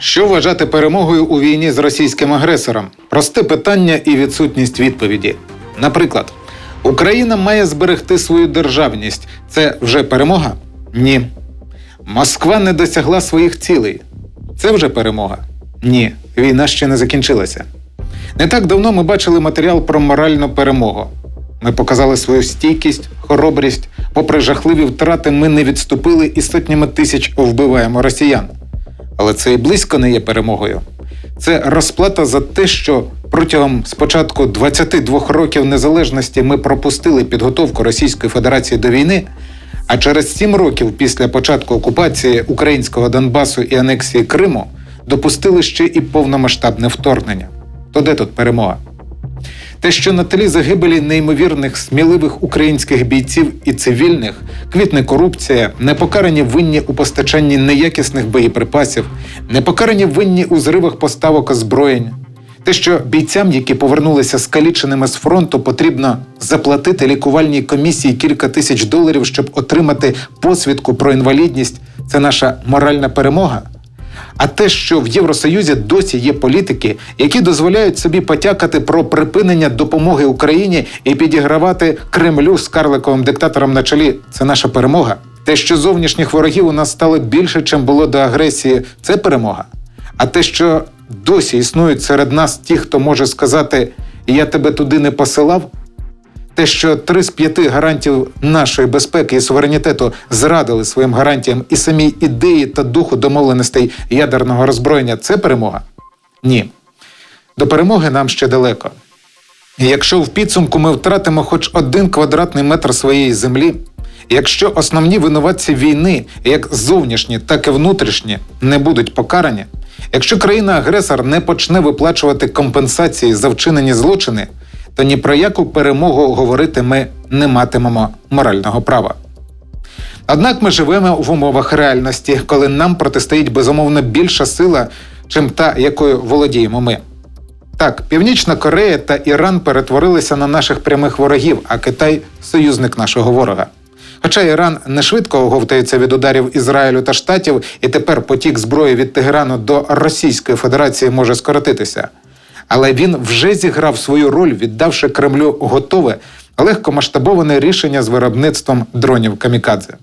Що вважати перемогою у війні з російським агресором? Просте питання і відсутність відповіді. Наприклад, Україна має зберегти свою державність. Це вже перемога? Ні. Москва не досягла своїх цілей. Це вже перемога? Ні. Війна ще не закінчилася. Не так давно ми бачили матеріал про моральну перемогу. Ми показали свою стійкість, хоробрість. Попри жахливі втрати, ми не відступили і сотнями тисяч вбиваємо росіян. Але це і близько не є перемогою. Це розплата за те, що протягом спочатку 22 років незалежності ми пропустили підготовку Російської Федерації до війни, а через 7 років після початку окупації українського Донбасу і анексії Криму допустили ще і повномасштабне вторгнення. То де тут перемога? Те, що на тлі загибелі неймовірних сміливих українських бійців і цивільних квітне корупція, непокарані винні у постачанні неякісних боєприпасів, непокарані винні у зривах поставок озброєнь. Те, що бійцям, які повернулися скаліченими з фронту, потрібно заплатити лікувальній комісії кілька тисяч доларів, щоб отримати посвідку про інвалідність, це наша моральна перемога. А те, що в Євросоюзі досі є політики, які дозволяють собі потякати про припинення допомоги Україні і підігравати Кремлю з карликовим диктатором на чолі, це наша перемога. Те, що зовнішніх ворогів у нас стало більше, чим було до агресії, це перемога. А те, що досі існують серед нас ті, хто може сказати Я тебе туди не посилав, те, що три з п'яти гарантів нашої безпеки і суверенітету зрадили своїм гарантіям і самій ідеї та духу домовленостей ядерного роззброєння, це перемога? Ні. До перемоги нам ще далеко. І якщо в підсумку ми втратимо хоч один квадратний метр своєї землі, якщо основні винуватці війни, як зовнішні, так і внутрішні, не будуть покарані, якщо країна-агресор не почне виплачувати компенсації за вчинені злочини, то ні про яку перемогу говорити ми не матимемо морального права. Однак ми живемо в умовах реальності, коли нам протистоїть безумовно більша сила, чим та, якою володіємо ми. Так, Північна Корея та Іран перетворилися на наших прямих ворогів, а Китай союзник нашого ворога. Хоча Іран не швидко оговтається від ударів Ізраїлю та Штатів, і тепер потік зброї від Тегерану до Російської Федерації може скоротитися. Але він вже зіграв свою роль, віддавши Кремлю готове, легкомасштабоване рішення з виробництвом дронів Камікадзе.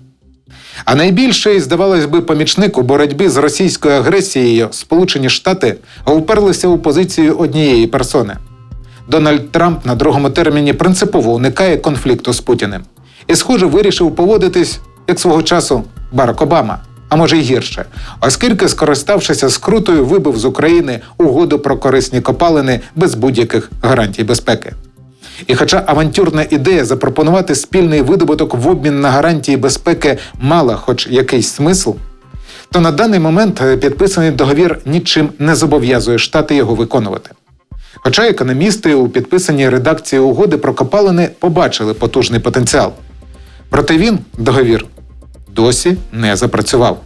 А найбільший, здавалось би, помічник у боротьбі з російською агресією Сполучені Штати вперлися у позицію однієї персони. Дональд Трамп на другому терміні принципово уникає конфлікту з Путіним і, схоже, вирішив поводитись як свого часу Барак Обама, а може й гірше, оскільки, скориставшися скрутою, вибив з України угоду про корисні копалини без будь-яких гарантій безпеки. І хоча авантюрна ідея запропонувати спільний видобуток в обмін на гарантії безпеки мала хоч якийсь смисл, то на даний момент підписаний договір нічим не зобов'язує штати його виконувати. Хоча економісти у підписаній редакції угоди про копалини побачили потужний потенціал. Проте він, договір, досі не запрацював.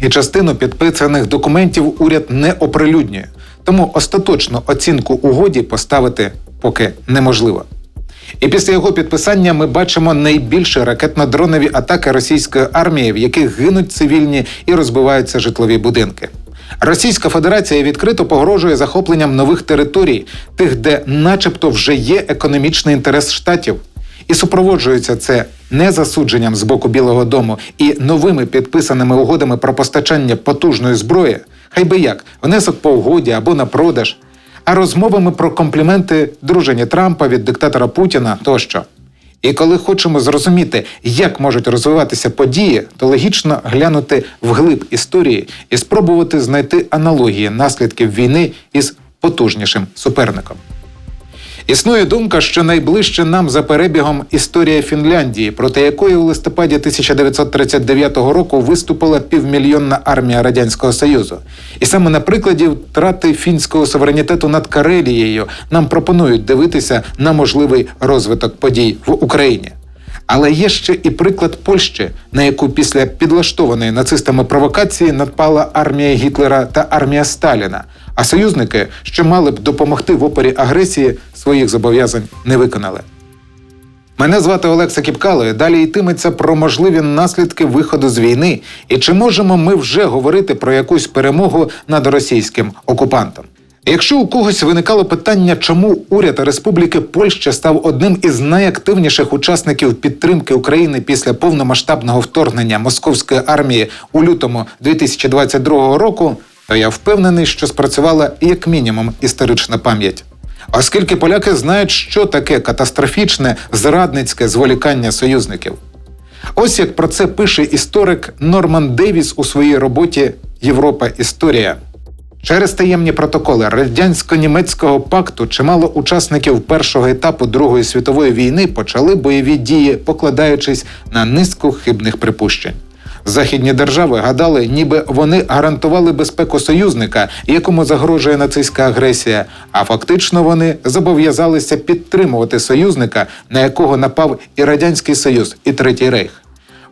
І частину підписаних документів уряд не оприлюднює, тому остаточну оцінку угоді поставити поки неможливо. І після його підписання ми бачимо найбільші ракетно-дронові атаки російської армії, в яких гинуть цивільні і розбиваються житлові будинки. Російська Федерація відкрито погрожує захопленням нових територій, тих, де, начебто, вже є економічний інтерес штатів. І супроводжується це не засудженням з боку Білого Дому і новими підписаними угодами про постачання потужної зброї, хай би як внесок по угоді або на продаж, а розмовами про компліменти дружині Трампа від диктатора Путіна тощо. І коли хочемо зрозуміти, як можуть розвиватися події, то логічно глянути вглиб історії і спробувати знайти аналогії наслідків війни із потужнішим суперником. Існує думка, що найближче нам за перебігом історія Фінляндії, проти якої у листопаді 1939 року виступила півмільйонна армія радянського союзу, і саме на прикладі втрати фінського суверенітету над Карелією нам пропонують дивитися на можливий розвиток подій в Україні. Але є ще і приклад Польщі, на яку після підлаштованої нацистами провокації надпала армія Гітлера та армія Сталіна. А союзники, що мали б допомогти в опорі агресії, своїх зобов'язань не виконали. Мене звати Олекса Кіпкало. і Далі йтиметься про можливі наслідки виходу з війни і чи можемо ми вже говорити про якусь перемогу над російським окупантом. Якщо у когось виникало питання, чому уряд Республіки Польща став одним із найактивніших учасників підтримки України після повномасштабного вторгнення московської армії у лютому 2022 року, я впевнений, що спрацювала як мінімум історична пам'ять. Оскільки поляки знають, що таке катастрофічне зрадницьке зволікання союзників. Ось як про це пише історик Норман Девіс у своїй роботі Європа Історія. Через таємні протоколи радянсько-німецького пакту чимало учасників першого етапу Другої світової війни почали бойові дії, покладаючись на низку хибних припущень. Західні держави гадали, ніби вони гарантували безпеку союзника, якому загрожує нацистська агресія. А фактично вони зобов'язалися підтримувати союзника, на якого напав і радянський союз, і третій рейх.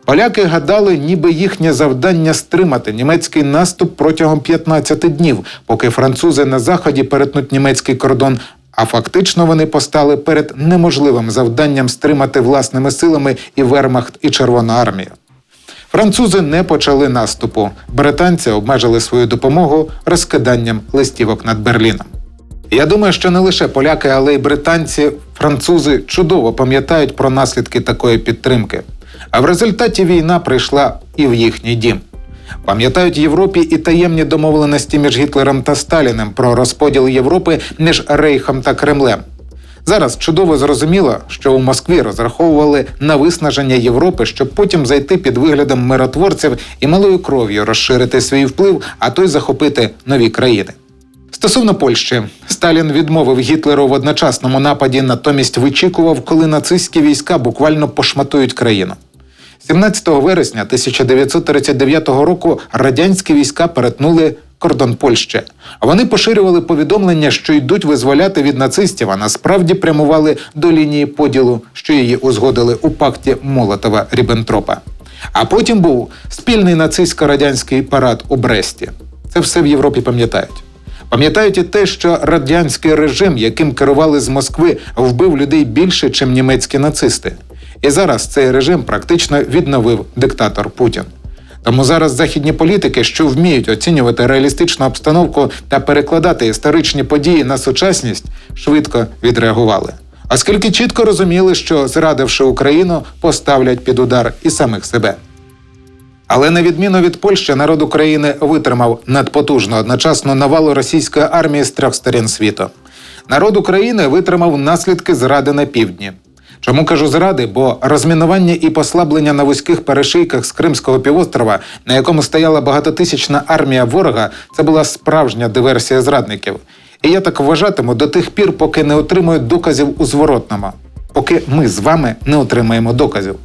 Поляки гадали, ніби їхнє завдання стримати німецький наступ протягом 15 днів, поки французи на заході перетнуть німецький кордон. А фактично вони постали перед неможливим завданням стримати власними силами і Вермахт, і Червону армію. Французи не почали наступу. Британці обмежили свою допомогу розкиданням листівок над Берліном. Я думаю, що не лише поляки, але й британці, французи чудово пам'ятають про наслідки такої підтримки. А в результаті війна прийшла і в їхній дім. Пам'ятають Європі і таємні домовленості між Гітлером та Сталіним про розподіл Європи між Рейхом та Кремлем. Зараз чудово зрозуміло, що у Москві розраховували на виснаження Європи, щоб потім зайти під виглядом миротворців і малою кров'ю розширити свій вплив, а то й захопити нові країни. Стосовно Польщі, Сталін відмовив Гітлеру в одночасному нападі, натомість вичікував, коли нацистські війська буквально пошматують країну. 17 вересня 1939 року радянські війська перетнули кордон Польщі. Вони поширювали повідомлення, що йдуть визволяти від нацистів, а насправді прямували до лінії поділу, що її узгодили у пакті Молотова Ріббентропа. А потім був спільний нацистсько-радянський парад у Бресті. Це все в Європі пам'ятають. Пам'ятають і те, що радянський режим, яким керували з Москви, вбив людей більше, ніж німецькі нацисти. І зараз цей режим практично відновив диктатор Путін. Тому зараз західні політики, що вміють оцінювати реалістичну обстановку та перекладати історичні події на сучасність, швидко відреагували. Оскільки чітко розуміли, що зрадивши Україну, поставлять під удар і самих себе. Але на відміну від Польщі, народ України витримав надпотужну одночасну навалу російської армії з трьох сторін світу. Народ України витримав наслідки зради на півдні. Чому кажу зради? Бо розмінування і послаблення на вузьких перешийках з Кримського півострова, на якому стояла багатотисячна армія ворога, це була справжня диверсія зрадників. І я так вважатиму до тих пір, поки не отримують доказів у зворотному, поки ми з вами не отримаємо доказів.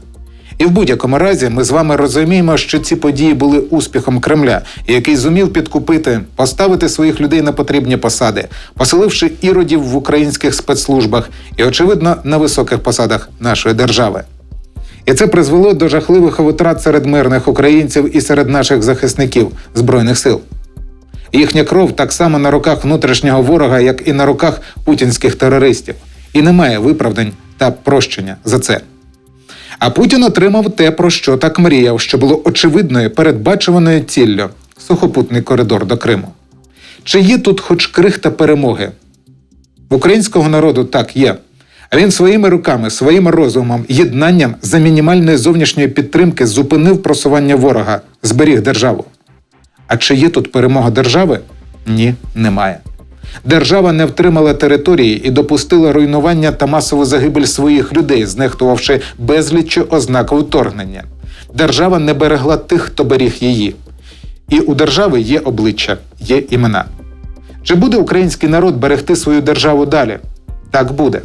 І в будь-якому разі ми з вами розуміємо, що ці події були успіхом Кремля, який зумів підкупити, поставити своїх людей на потрібні посади, поселивши іродів в українських спецслужбах і, очевидно, на високих посадах нашої держави. І це призвело до жахливих витрат серед мирних українців і серед наших захисників збройних сил. Їхня кров так само на руках внутрішнього ворога, як і на руках путінських терористів, і немає виправдань та прощення за це. А Путін отримав те, про що так мріяв, що було очевидною передбачуваною ціллю сухопутний коридор до Криму. Чи є тут хоч крихта перемоги? В українського народу так є. А він своїми руками, своїм розумом, єднанням за мінімальної зовнішньої підтримки зупинив просування ворога, зберіг державу. А чи є тут перемога держави? Ні, немає. Держава не втримала території і допустила руйнування та масову загибель своїх людей, знехтувавши безліччю ознак вторгнення. Держава не берегла тих, хто беріг її. І у держави є обличчя, є імена. Чи буде український народ берегти свою державу далі? Так буде.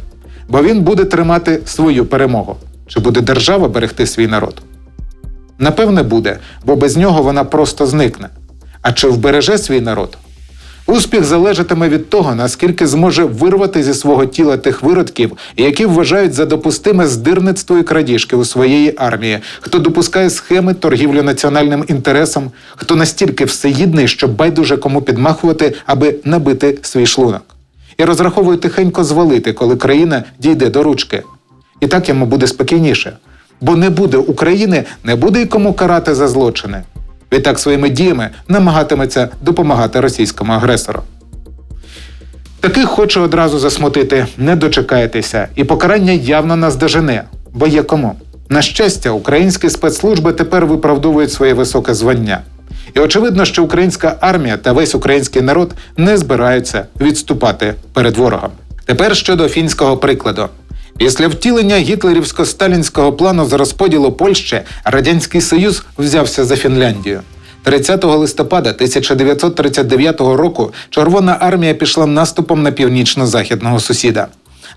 Бо він буде тримати свою перемогу. Чи буде держава берегти свій народ? Напевне, буде, бо без нього вона просто зникне. А чи вбереже свій народ? Успіх залежатиме від того, наскільки зможе вирвати зі свого тіла тих виродків, які вважають за допустиме здирництво і крадіжки у своєї армії, хто допускає схеми торгівлі національним інтересом, хто настільки всеїдний, що байдуже кому підмахувати, аби набити свій шлунок, і розраховує тихенько звалити, коли країна дійде до ручки. І так йому буде спокійніше. Бо не буде України, не буде й кому карати за злочини. Відтак своїми діями намагатиметься допомагати російському агресору. Таких хочу одразу засмутити, не дочекаєтеся, і покарання явно нас дожене, бо є кому. На щастя, українські спецслужби тепер виправдовують своє високе звання. І очевидно, що українська армія та весь український народ не збираються відступати перед ворогом. Тепер щодо фінського прикладу. Після втілення гітлерівсько-сталінського плану з розподілу Польщі Радянський Союз взявся за Фінляндію. 30 листопада 1939 року Червона армія пішла наступом на північно-західного сусіда.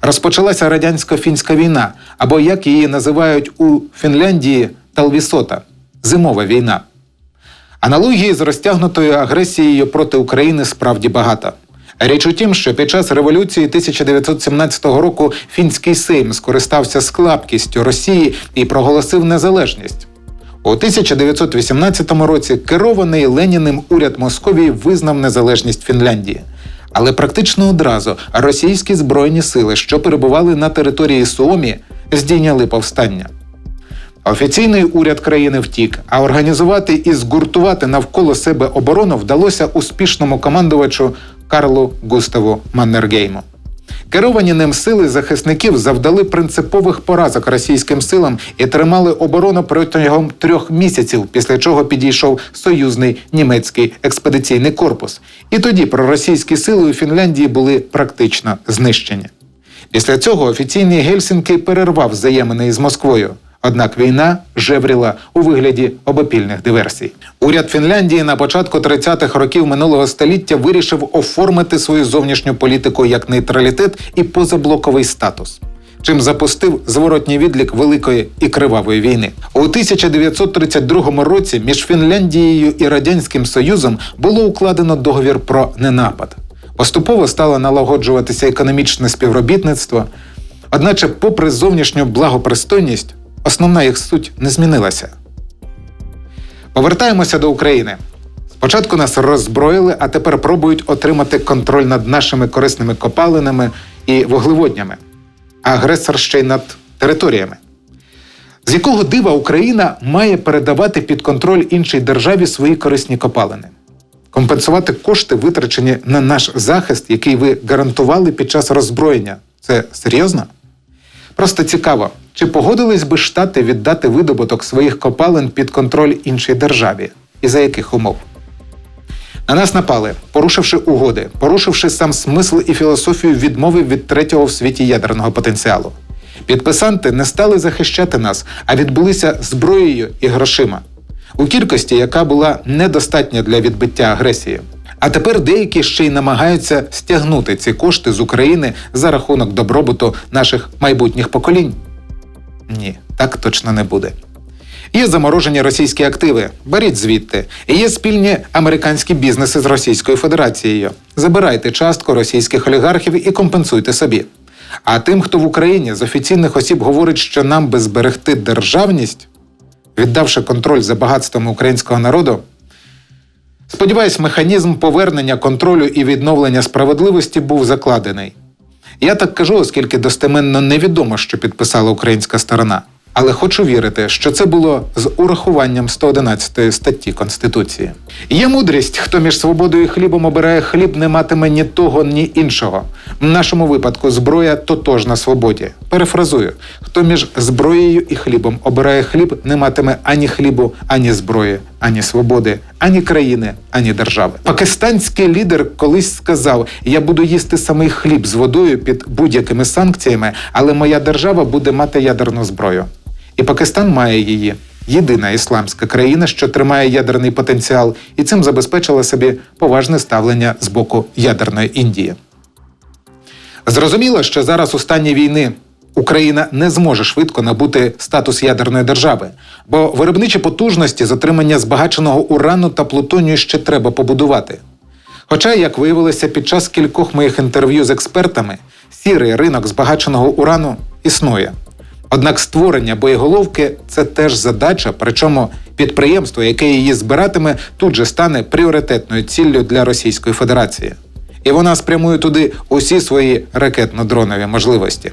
Розпочалася радянсько-фінська війна, або як її називають у Фінляндії Талвісота зимова війна. Аналогії з розтягнутою агресією проти України справді багато. Річ у тім, що під час революції 1917 року фінський сейм скористався слабкістю Росії і проголосив незалежність. У 1918 році керований Леніним уряд Московії визнав незалежність Фінляндії. Але практично одразу російські збройні сили, що перебували на території Суомі, здійняли повстання. Офіційний уряд країни втік, а організувати і згуртувати навколо себе оборону вдалося успішному командувачу Карлу Густаву Маннергейму. Керовані ним сили захисників завдали принципових поразок російським силам і тримали оборону протягом трьох місяців, після чого підійшов союзний німецький експедиційний корпус. І тоді проросійські сили у Фінляндії були практично знищені. Після цього офіційний Гельсінки перервав взаємини із Москвою. Однак війна жевріла у вигляді обопільних диверсій. Уряд Фінляндії на початку 30-х років минулого століття вирішив оформити свою зовнішню політику як нейтралітет і позаблоковий статус. Чим запустив зворотній відлік великої і кривавої війни у 1932 році між Фінляндією і радянським Союзом було укладено договір про ненапад. Поступово стало налагоджуватися економічне співробітництво. Одначе, попри зовнішню благопристойність, основна їх суть не змінилася. Повертаємося до України. Спочатку нас роззброїли, а тепер пробують отримати контроль над нашими корисними копалинами і вуглеводнями, а агресор ще й над територіями. З якого дива Україна має передавати під контроль іншій державі свої корисні копалини, компенсувати кошти, витрачені на наш захист, який ви гарантували під час роззброєння. Це серйозно? Просто цікаво, чи погодились би Штати віддати видобуток своїх копалин під контроль іншій державі? І за яких умов? На нас напали, порушивши угоди, порушивши сам смисл і філософію відмови від третього в світі ядерного потенціалу. Підписанти не стали захищати нас, а відбулися зброєю і грошима у кількості, яка була недостатня для відбиття агресії. А тепер деякі ще й намагаються стягнути ці кошти з України за рахунок добробуту наших майбутніх поколінь. Ні, так точно не буде. Є заморожені російські активи, беріть звідти. Є спільні американські бізнеси з Російською Федерацією. Забирайте частку російських олігархів і компенсуйте собі. А тим, хто в Україні з офіційних осіб говорить, що нам би зберегти державність, віддавши контроль за багатствами українського народу, сподіваюсь, механізм повернення контролю і відновлення справедливості був закладений. Я так кажу, оскільки достеменно невідомо, що підписала українська сторона. Але хочу вірити, що це було з урахуванням 111 статті Конституції. Є мудрість, хто між свободою і хлібом обирає хліб, не матиме ні того, ні іншого. В нашому випадку зброя тотожна свободі. Перефразую: хто між зброєю і хлібом обирає хліб, не матиме ані хлібу, ані зброї, ані свободи, ані країни, ані держави. Пакистанський лідер колись сказав: Я буду їсти самий хліб з водою під будь-якими санкціями, але моя держава буде мати ядерну зброю. І Пакистан має її. Єдина ісламська країна, що тримає ядерний потенціал, і цим забезпечила собі поважне ставлення з боку ядерної Індії. Зрозуміло, що зараз у стані війни Україна не зможе швидко набути статус ядерної держави, бо виробничі потужності з отримання збагаченого урану та плутонію ще треба побудувати. Хоча, як виявилося під час кількох моїх інтерв'ю з експертами, сірий ринок збагаченого урану існує. Однак створення боєголовки це теж задача, причому підприємство, яке її збиратиме, тут же стане пріоритетною ціллю для Російської Федерації. І вона спрямує туди усі свої ракетно-дронові можливості.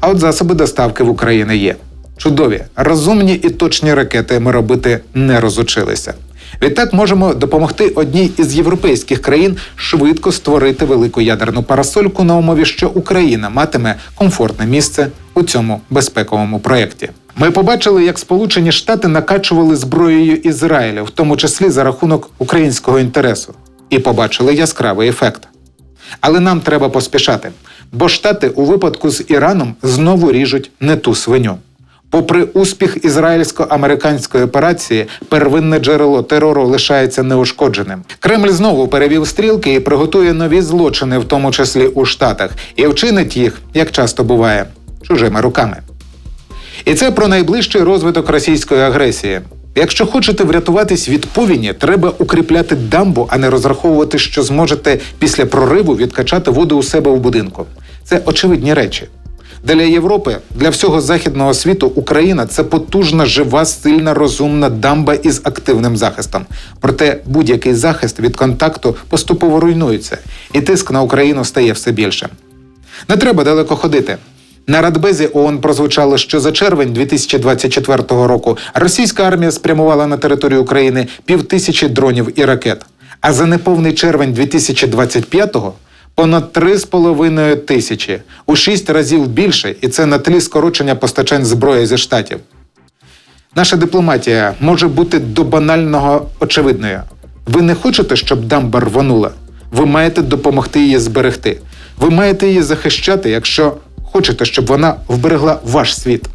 А от засоби доставки в Україні є. Чудові, розумні і точні ракети ми робити не розучилися. Відтак можемо допомогти одній із європейських країн швидко створити велику ядерну парасольку на умові, що Україна матиме комфортне місце у цьому безпековому проєкті. Ми побачили, як Сполучені Штати накачували зброєю Ізраїля, в тому числі за рахунок українського інтересу, і побачили яскравий ефект. Але нам треба поспішати, бо Штати у випадку з Іраном знову ріжуть не ту свиню. Попри успіх ізраїльсько-американської операції, первинне джерело терору лишається неушкодженим. Кремль знову перевів стрілки і приготує нові злочини, в тому числі у Штатах, і вчинить їх, як часто буває, чужими руками. І це про найближчий розвиток російської агресії. Якщо хочете врятуватись від повіні, треба укріпляти дамбу, а не розраховувати, що зможете після прориву відкачати воду у себе в будинку. Це очевидні речі. Для Європи, для всього західного світу Україна це потужна, жива, сильна, розумна дамба із активним захистом. Проте будь-який захист від контакту поступово руйнується, і тиск на Україну стає все більше. Не треба далеко ходити. На Радбезі ООН прозвучало, що за червень 2024 року російська армія спрямувала на територію України півтисячі дронів і ракет. А за неповний червень 2025-го понад 3,5 тисячі у шість разів більше, і це на тлі скорочення постачань зброї зі штатів. Наша дипломатія може бути до банального очевидною. Ви не хочете, щоб дамба рвонула. Ви маєте допомогти її зберегти. Ви маєте її захищати, якщо хочете, щоб вона вберегла ваш світ.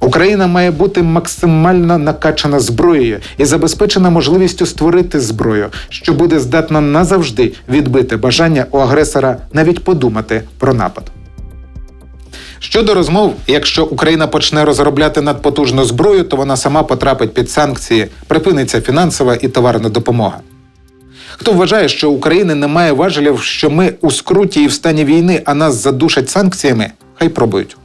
Україна має бути максимально накачана зброєю і забезпечена можливістю створити зброю, що буде здатна назавжди відбити бажання у агресора навіть подумати про напад. Щодо розмов, якщо Україна почне розробляти надпотужну зброю, то вона сама потрапить під санкції, припиниться фінансова і товарна допомога. Хто вважає, що України немає важелів, що ми у скруті і в стані війни, а нас задушать санкціями, хай пробують.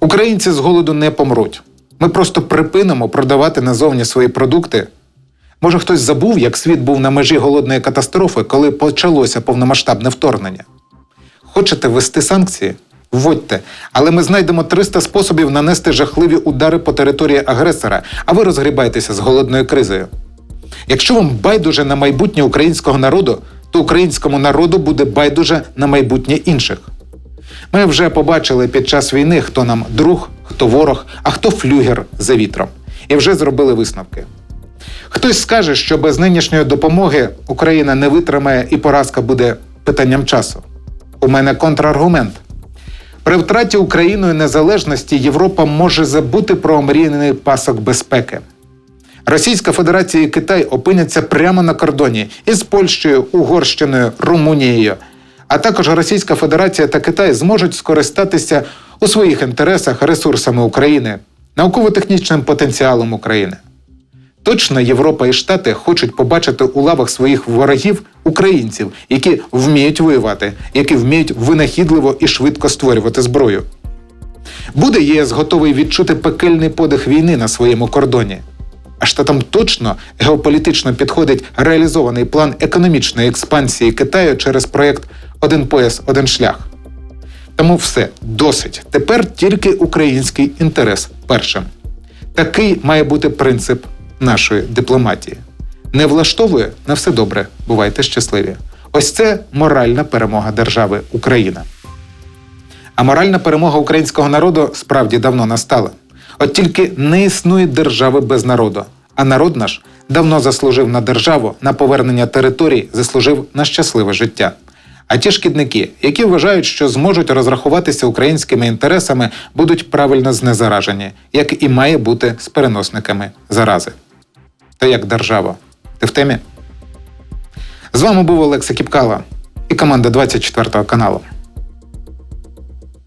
Українці з голоду не помруть. Ми просто припинимо продавати назовні свої продукти. Може, хтось забув, як світ був на межі голодної катастрофи, коли почалося повномасштабне вторгнення. Хочете ввести санкції? Вводьте, але ми знайдемо 300 способів нанести жахливі удари по території агресора, а ви розгрібайтеся з голодною кризою. Якщо вам байдуже на майбутнє українського народу, то українському народу буде байдуже на майбутнє інших. Ми вже побачили під час війни, хто нам друг, хто ворог, а хто флюгер за вітром, і вже зробили висновки. Хтось скаже, що без нинішньої допомоги Україна не витримає і поразка буде питанням часу. У мене контраргумент. При втраті Україною незалежності Європа може забути про омріяний пасок безпеки. Російська Федерація і Китай опиняться прямо на кордоні із Польщею, Угорщиною, Румунією. А також Російська Федерація та Китай зможуть скористатися у своїх інтересах ресурсами України, науково-технічним потенціалом України. Точно Європа і Штати хочуть побачити у лавах своїх ворогів українців, які вміють воювати, які вміють винахідливо і швидко створювати зброю. Буде ЄС готовий відчути пекельний подих війни на своєму кордоні. А штатам точно геополітично підходить реалізований план економічної експансії Китаю через проєкт Один пояс, один шлях. Тому все досить. Тепер тільки український інтерес першим. Такий має бути принцип нашої дипломатії. Не влаштовує на все добре. Бувайте щасливі. Ось це моральна перемога держави Україна. А моральна перемога українського народу справді давно настала. От тільки не існує держави без народу. А народ наш давно заслужив на державу, на повернення територій, заслужив на щасливе життя. А ті шкідники, які вважають, що зможуть розрахуватися українськими інтересами, будуть правильно знезаражені, як і має бути з переносниками зарази. Та як держава? Ти в темі? З вами був Олекса Кіпкала і команда 24 каналу.